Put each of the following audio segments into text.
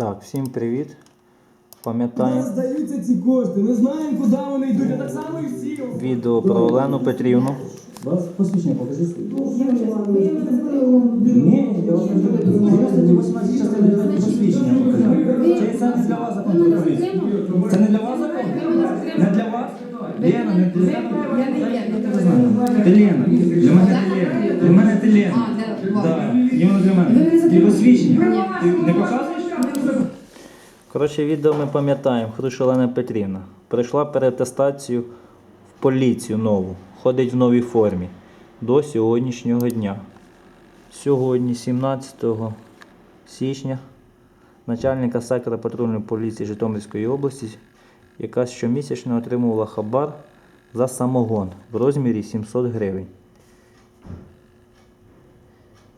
Так, всім привіт. Пам'ятаємо здаються ці кошти? Не знаємо, куди вони йдуть, а так само і всі. відео про Олену Петрівну. Вас посвідчення покажи свої. Ні, я вас не буду. 98 частина посвідчення покажи. Чи це не для вас закон про поліцію? Це не для вас закон? Не для вас? Лена, не для тебе? Ти Лена. Для мене ти Лена. Для мене ти Лена. Так, іменно для мене. Ти посвідчення. Ти не показуєш? Коротше, відео ми пам'ятаємо. Хруш Олена Петрівна. Прийшла перетестацію в поліцію нову. Ходить в новій формі до сьогоднішнього дня. Сьогодні, 17 січня, начальника сектора патрульної поліції Житомирської області, яка щомісячно отримувала хабар за самогон в розмірі 700 гривень.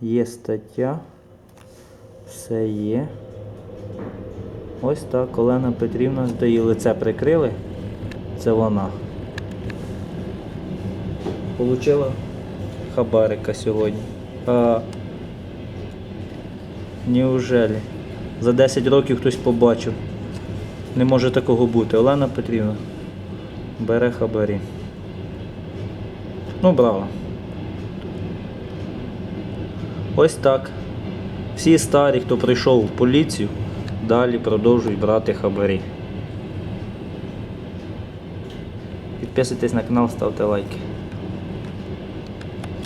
Є стаття, все є. Ось так Олена Петрівна де її лице прикрили. Це вона. Получила хабарика сьогодні. А, неужели? За 10 років хтось побачив. Не може такого бути. Олена Петрівна бере хабарі. Ну, браво. Ось так. Всі старі, хто прийшов в поліцію, далі продовжують брати хабарі. Підписуйтесь на канал, ставте лайки.